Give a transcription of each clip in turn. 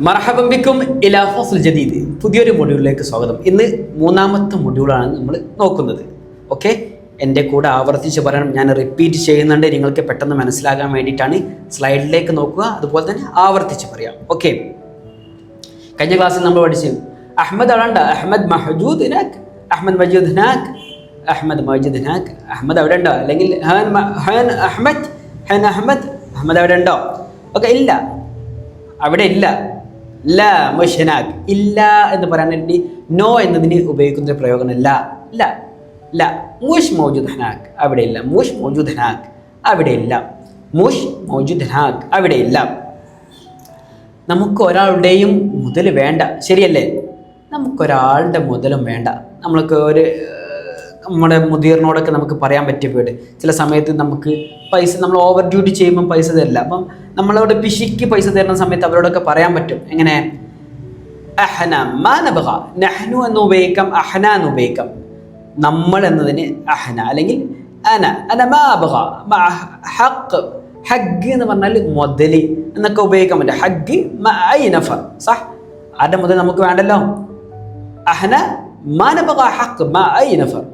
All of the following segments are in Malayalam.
മർഹബം ബിക്കും ഇലാ ഫസ്ൽ ജദീദ്. പുതിയൊരു മൊഡ്യൂളിലേക്ക് സ്വാഗതം. ഇന്ന് മൂന്നാമത്തെ മൊഡ്യൂളാണ് നമ്മൾ നോക്കുന്നത്. ഓക്കെ? എന്റെ കൂടെ ആവർത്തിച്ച് പറയണം. ഞാൻ റിപ്പീറ്റ് ചെയ്യുന്നുണ്ട്. നിങ്ങൾക്ക് പെട്ടെന്ന് മനസ്സിലാകാൻ വേണ്ടിയിട്ടാണ് സ്ലൈഡിലേക്ക് നോക്കുക. അതുപോലെ തന്നെ ആവർത്തിച്ച് പറയാം. ഓക്കെ? കഴിഞ്ഞ ക്ലാസ്സിൽ നമ്മൾ പഠിച്ചു. അഹമ്മദ് അവിടെ അഹമ്മദ് മഹജൂദ് ഹനാക്ക് അഹമ്മദ് മജൂദ് ഹനാക്ക് അഹമ്മദ് മജീദ് ഹനാക്ക് അഹമ്മദ് അവിടെ ഉണ്ടോ അല്ലെങ്കിൽ അഹമ്മദ് ഹൻ അഹമ്മദ്. അഹമ്മദ് അവിടെ ഉണ്ടോ ഓക്കെ ഇല്ല. അവിടെ ഇല്ല. ല മുഷനാക്ക് ഇല്ല എന്ന് പറയാൻ വേണ്ടി നോ എന്നതിന് ഉപയോഗിക്കുന്ന ഒരു പ്രയോഗം ല. ല ല. മുഷ് മൗജൂദ് അവിടെ ഇല്ല മുഷ് മൗജൂദ് ഹനാക്ക് അവിടെ ഇല്ല മുഷ് മൗജൂദ് ഹനാക്ക് അവിടെ ഇല്ല നമുക്ക് ഒരാളുടെയും മുതൽ വേണ്ട. ശരിയല്ലേ? നമുക്കൊരാളുടെ മുതലും വേണ്ട. നമ്മൾക്ക് ഒരു നമ്മുടെ മുതിർന്നോടൊക്കെ നമുക്ക് പറയാൻ പറ്റിയ പേട്. ചില സമയത്ത് നമുക്ക് പൈസ നമ്മൾ ഓവർ ഡ്യൂട്ടി ചെയ്യുമ്പോൾ പൈസ തരില്ല. അപ്പം നമ്മളവിടെ പിശിക്ക് പൈസ തരുന്ന സമയത്ത് അവരോടൊക്കെ പറയാൻ പറ്റും. എങ്ങനെ? അഹന എന്ന് ഉപയോഗിക്കാം അഹന എന്ന് ഉപയോഗിക്കാം. നമ്മൾ എന്നതിന് അഹന അല്ലെങ്കിൽ ഹഗ് എന്ന് പറഞ്ഞാൽ മുതൽ എന്നൊക്കെ ഉപയോഗിക്കാൻ പറ്റും. ഹഗ് മഅൈനഫ സഹ് ആരുടെ മുതൽ നമുക്ക് വേണ്ടല്ലോ? അഹന മാനബഹ ഹക്ക് മഅൈനഫർ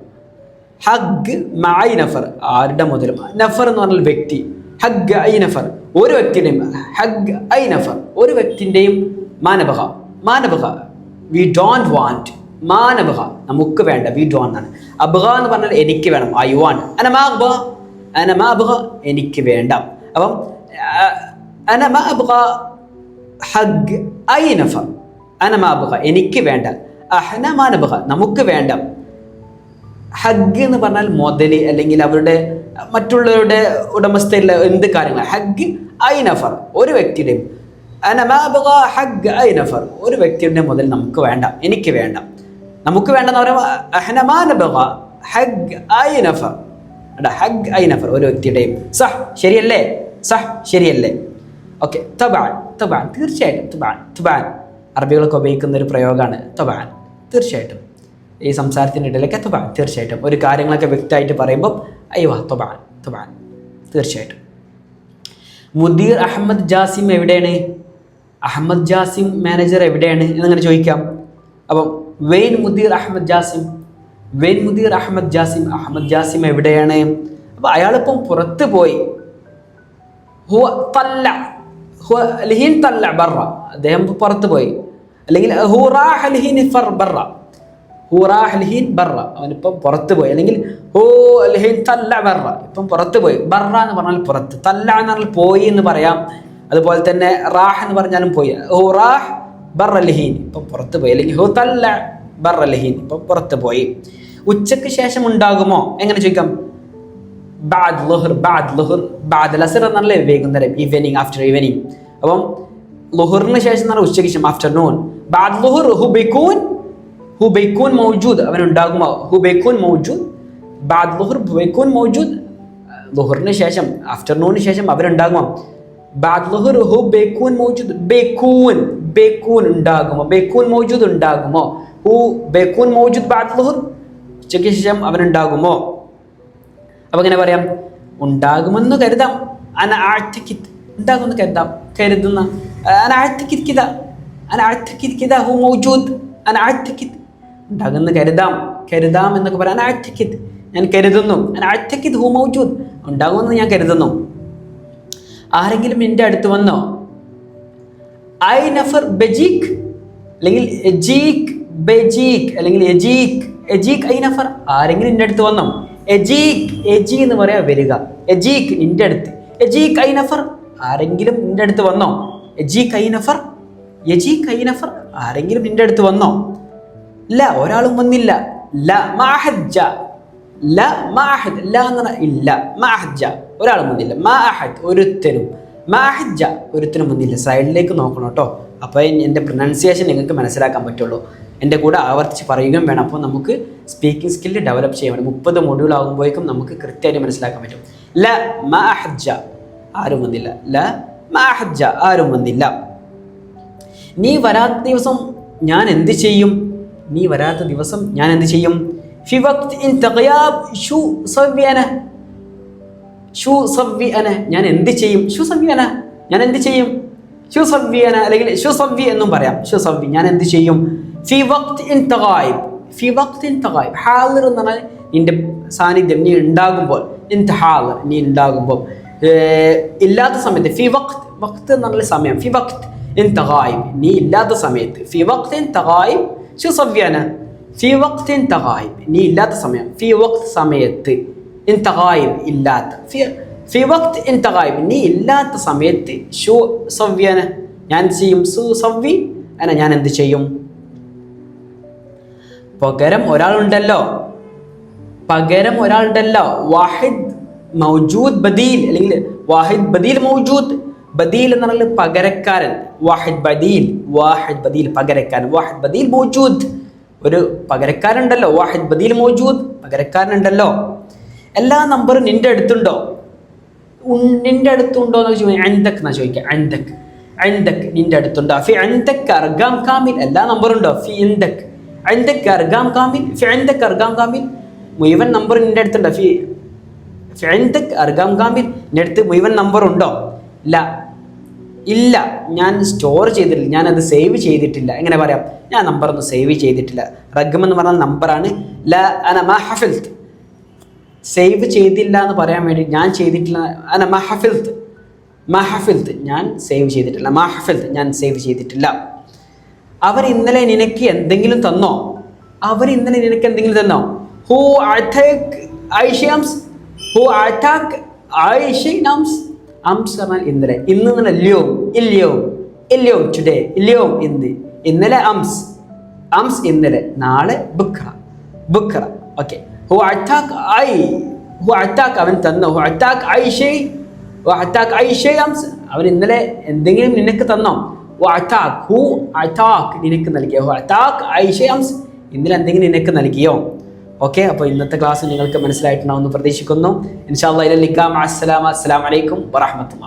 ഹഗ് മായി നഫർ. ആരുടെ മുതലും. നഫർ എന്ന് പറഞ്ഞാൽ വ്യക്തി. ഹഗ് ഐ നഫർ. ഒരു വ്യക്തിയുടെയും ഹഗ് ഐ നഫർ. ഒരു വ്യക്തിന്റെയും മാനബഹ മാനബഹ വി ഡോണ്ട് വാണ്ട് മാനബഹ നമുക്ക് വേണ്ട. വി ഡോണ്ട് ആണ്. അബഹ എന്ന് പറഞ്ഞാൽ എനിക്ക് വേണം. ഐ വാണ്ട് അനമാബഹ അനമാബഹ എനിക്ക് വേണ്ട. അപ്പം അനമാബഹ ഹഗ് ഐ നഫർ. അനമാബഹ എനിക്ക് വേണ്ട. അഹന മാനബഹ നമുക്ക് വേണ്ട. ഹഗ് എന്ന് പറഞ്ഞാൽ മുതൽ അല്ലെങ്കിൽ അവരുടെ മറ്റുള്ളവരുടെ ഉടമസ്ഥയിലുള്ള എന്ത് കാര്യങ്ങൾ ഹഗ് ഐ നഫർ. ഒരു വ്യക്തിയുടെയും ഹഗ് ഐ നഫർ. ഒരു വ്യക്തിയുടെ മുതൽ നമുക്ക് വേണ്ട എനിക്ക് വേണ്ട. നമുക്ക് വേണ്ടെന്ന് പറയുമ്പോൾ ഹഗ് ഐ നഫർ. ഹഗ് ഐ നഫർ ഒരു വ്യക്തിയുടെയും. സഹ് ശരിയല്ലേ? സഹ് ശരിയല്ലേ? ഓക്കെ തബാൻ തബാൻ. തീർച്ചയായിട്ടും തുബാൻ തുബാൻ. അറബികളൊക്കെ ഉപയോഗിക്കുന്ന ഒരു പ്രയോഗമാണ് തബാൻ. തീർച്ചയായിട്ടും. ഈ സംസാരത്തിന്റെ ഇടയിലൊക്കെ തുബാൻ തീർച്ചയായിട്ടും. ഒരു കാര്യങ്ങളൊക്കെ വ്യക്തമായിട്ട് പറയുമ്പോൾ അയ്യോ തുബാൻ തുബാൻ. തീർച്ചയായിട്ടും. മുദീർ അഹമ്മദ് ജാസിം എവിടെയാണ്? അഹമ്മദ് ജാസിം മാനേജർ എവിടെയാണ് എന്നങ്ങനെ ചോദിക്കാം. അപ്പം വെയിൻ മുദീർ അഹമ്മദ് ജാസിം വെയിൻ മുദീർ അഹമ്മദ് ജാസിം അഹമ്മദ് ജാസിം എവിടെയാണ്? അപ്പം അയാളിപ്പം പുറത്ത് പോയി. ഹുവ തല്ല ഹുവ ലഹീൻ തല്ല ബറ അദ്ദേഹം പുറത്ത് പോയി. അല്ലെങ്കിൽ ഹുറാഹ് ഫർ ബറ ഹുറാഹ് ലഹീൻ ബറ അവനിപ്പം പുറത്ത് പോയി. അല്ലെങ്കിൽ ഓ അൽഹിൻ തല്ല ബറ ഇപ്പം പുറത്ത് പോയി. ബറ എന്ന് പറഞ്ഞാൽ പുറത്ത്. തല്ല എന്ന് പറഞ്ഞാൽ പോയി എന്ന് പറയാം. അതുപോലെ തന്നെ റാഹ് എന്ന് പറഞ്ഞാലും പോയി. ഹുറാഹ് ബറ ലഹീൻ ഇപ്പം പുറത്ത് പോയി. അല്ലെങ്കിൽ ഹു തല്ല ബറലഹീൻ ഇപ്പം പുറത്ത് പോയി. ഉച്ചയ്ക്ക് ശേഷം ഉണ്ടാകുമോ? എങ്ങനെ ചോദിക്കാം? ബാദ് ലുഹർ ബാദ് ലുഹർ. ബാദ് ലസർ എന്നല്ലേ വൈകുന്നേരം ഈവനിങ് ആഫ്റ്റർ ഈവനിങ് അപ്പം ലുഹറിന് ശേഷം എന്ന് പറഞ്ഞാൽ ഉച്ചയ്ക്ക് ശേഷം ആഫ്റ്റർനൂൺ ബാദ് ലുഹുർ ഹു ബൈക്കൂൻ ഹു ബൈക്കൂൻ മൗജൂദ് അവൻ ഉണ്ടാകുമോ ഹു ബൈക്കൂൻ മൗജൂദ് ബാദ് ലുഹുർ ബൈക്കൂൻ മൗജൂദ് ലുഹറിന് ശേഷം ആഫ്റ്റർനൂണിന് ശേഷം അവരുണ്ടാകുമോ? ബാദ് ലുഹുർ ഹു ബൈക്കൂൻ മൗജൂദ് ബൈക്കൂൻ ബൈക്കൂൻ ഉണ്ടാകുമോ? ബൈക്കൂൻ മൗജൂദ് ഉണ്ടാകുമോ? ഹു ബൈക്കൂൻ മൗജൂദ് ബാദ് ലുഹുർ ഉച്ചയ്ക്ക് ശേഷം അവനുണ്ടാകുമോ? അപ്പൊ എങ്ങനെ പറയാം? ഉണ്ടാകുമെന്ന് കരുതാം. അന ആഴ്ത്തക്കിത് ഉണ്ടാകുമെന്ന് കരുതാം. കരുതുന്ന അന ആഴ്ത്തക്കിത് കിത അന ആഴ്ത്തക്കിത് കിത ഹു മൗജൂദ് അന ഉണ്ടാകുമെന്ന് കരുതാം. കരുതാം എന്നൊക്കെ പറയാൻ ആറ്റക്കിത് ഞാൻ കരുതുന്നു. ഞാൻ ആറ്റക്കിത് ഹൂ മൗജൂദ്? ഉണ്ടാകുമെന്ന് ഞാൻ കരുതുന്നു. ആരെങ്കിലും എന്റെ അടുത്ത് വന്നോ? ഐ നഫർ ബജീഖ്. അല്ലെങ്കിൽ എജീഖ് ബജീഖ്. അല്ലെങ്കിൽ എജീഖ് എജീഖ് ഐ നഫർ. ആരെങ്കിലും എന്റെ അടുത്ത് വന്നോ? എജീഖ് എജി എന്ന് പറയാ വരിക. എജീഖ് നിന്റെ അടുത്ത്. എജീഖ് ഐ നഫർ. ആരെങ്കിലും നിന്റെ അടുത്ത് വന്നോ? എജീഖ് ഐ നഫർ. എജീഖ് ഐ നഫർ. ആരെങ്കിലും നിന്റെ അടുത്ത് വന്നോ? ല ഒരാളും വന്നില്ല. ല മാഹജ്ജ ല മാഹദ് ല എന്ന് പറഞ്ഞാൽ ഇല്ല. മാഹജ്ജ ഒരാളും വന്നില്ല. മാഹദ് ഒരുത്തനും. മാഹജ്ജ ഒരുത്തനും വന്നില്ല. സൈഡിലേക്ക് നോക്കണം കേട്ടോ. അപ്പോൾ എന്റെ പ്രൊനൗൺസിയേഷൻ നിങ്ങൾക്ക് മനസ്സിലാക്കാൻ പറ്റുള്ളൂ. എന്റെ കൂടെ ആവർത്തിച്ച് പറയുകയും വേണം. അപ്പോൾ നമുക്ക് സ്പീക്കിംഗ് സ്കില്ല് ഡെവലപ്പ് ചെയ്യാൻ വേണം മുപ്പത് മൊഡ്യൂൾ ആകുമ്പോഴേക്കും നമുക്ക് കൃത്യമായിട്ട് മനസ്സിലാക്കാൻ പറ്റും. ല മാഹജ്ജ ആരും വന്നില്ല. ല മാഹജ്ജ ആരും വന്നില്ല. നീ വരാത്ത ദിവസം ഞാൻ എന്ത് ചെയ്യും? നീ വരാത്ത ദിവസം ഞാൻ എന്ത് ചെയ്യും? വഖ്ത് സവ്യ സവ്യ ഞാൻ എന്ത് ചെയ്യും? ഷു സവ്യന. ഞാൻ എന്ത് ചെയ്യും? ഷു ഷുസവ്യന അല്ലെങ്കിൽ ഷു ഷുസവ്യ എന്നും പറയാം. ഷു ഷുസവ്യ ഞാൻ എന്ത് ചെയ്യും? ഫി വക്ത് ഇൻ തഗായിബ് ഫി വക്ത് ഇൻ തഗായിബ് ഹാലർ എന്ന് പറഞ്ഞാൽ നിന്റെ സാന്നിധ്യം നീ ഉണ്ടാകുമ്പോൾ. ഇൻ ഹാലിർ നീ ഉണ്ടാകുമ്പോൾ. ഇല്ലാത്ത സമയത്ത് ഫി വക്ത് വക്ത് പറഞ്ഞാൽ സമയം. ഫി വക്ത് ഇൻ തഗായിബ് നീ ഇല്ലാത്ത സമയത്ത്. ഫി വക്ത് ഇൻ തഗായിബ് ഷുസവ്യന ഫി വക്ത് ഇൻ തഗായിബ് നീ ഇല്ലാത്ത സമയം ഫി വക്ത് സമയത്ത് ഇൻ തഗായിബ് ഇല്ലാത്ത ഫി വക്ത് ഇൻ തഗായിബ് നീ ഇല്ലാത്ത സമയത്ത് ഷു സവ്യന ഞാൻ ചെയ്യും സു സവ്വി അന ഞാൻ എന്ത് ചെയ്യും പകരം ഒരാളുണ്ടല്ലോ പകരം ഒരാളുണ്ടല്ലോ വാഹിദ് മൗജൂദ് ബദീൽ അല്ലെങ്കിൽ വാഹിദ് ബദീൽ മൗജൂദ് ബദീൽ എന്ന് പറഞ്ഞാൽ പകരക്കാരൻ. വാഹിദ് ബദീൽ വാഹിദ് ബദീൽ പകരക്കാരൻ. വാഹിദ് ബദീൽ മൗജൂദ്. ഒരു പകരക്കാരുണ്ടല്ലോ വാഹിദ് ബദീൽ മൗജൂദ് പകരക്കാരനുണ്ടല്ലോ. എല്ലാ നമ്പറും നിന്റെ അടുത്തുണ്ടോ? നിന്റെ അടുത്തുണ്ടോ എന്ന് ചോദിച്ചാൽ അൻതക് എന്നാ ചോദിക്കുക. അൻതക്. അൻതക് നിന്റെ അടുത്തുണ്ടോ? ഫി അൻതക് അർഗാം കാമിൽ. എല്ലാ നമ്പറും ഉണ്ടോ? ഫി എന്തക് അൻതക് അർഗാം കാമിൽ. ഫി അൻതക് അർഗാം കാമിൽ. മുഴുവൻ നമ്പർ നിന്റെ അടുത്തുണ്ടോ? ഫി ഫി അൻതക് അർഗാം കാമിൽ. നിന്റെ അടുത്ത് മുഴുവൻ നമ്പർ ഉണ്ടോ ഇല്ല ഞാൻ സ്റ്റോർ ചെയ്തിട്ടില്ല. ഞാനത് സേവ് ചെയ്തിട്ടില്ല. എങ്ങനെ പറയാം? ഞാൻ നമ്പർ ഒന്നും സേവ് ചെയ്തിട്ടില്ല. റഗ്ഗം എന്ന് പറഞ്ഞാൽ നമ്പറാണ് ല അന മാ ഹഫിൽത്ത് സേവ് ചെയ്തില്ല എന്ന് പറയാൻ വേണ്ടി ഞാൻ ചെയ്തിട്ടില്ല. അന മഹഫിൽത്ത് മഹഫിൽത്ത് ഞാൻ സേവ് ചെയ്തിട്ടില്ല. മഹഫിൽത്ത് ഞാൻ സേവ് ചെയ്തിട്ടില്ല. അവർ ഇന്നലെ നിനക്ക് എന്തെങ്കിലും തന്നോ? അവർ ഇന്നലെ നിനക്ക് എന്തെങ്കിലും തന്നോ? ഹു ഹു അറ്റാക്ക് ഐഷംസ് അംസ് ഇന്നലെ ഇന്ന് എന്നല്ല ഇല്ലയോ? ഇല്ലയോ? ടുഡേ ഇല്ലയോ? ഇന്ന്. ഇന്നലെ അംസ്. അംസ് ഇന്നലെ നാളെ ബുക്ര ബുക്ര ഓക്കെ ഐ അവൻ തന്നോ ഹു അറ്റാക്ക് ഐ ഷെയ് ഹു ഐ അംസ്. അവൻ ഇന്നലെ എന്തെങ്കിലും നിനക്ക് തന്നോ? ഹു അറ്റാക്ക് ഹു അറ്റാക്ക് നിനക്ക് നൽകിയോ? ഹു അറ്റാക്ക് ഐ അംസ്. ഇന്നലെ എന്തെങ്കിലും നിനക്ക് നൽകിയോ? ഓക്കെ അപ്പോൾ ഇന്നത്തെ ക്ലാസ് നിങ്ങൾക്ക് മനസ്സിലായിട്ടുണ്ടാവുമെന്ന് പ്രതീക്ഷിക്കുന്നു. ഇൻഷാ അല്ലാ ഇലലിക്കാം അസ്സലാമ വലൈക്കും വറഹമത്തുള്ള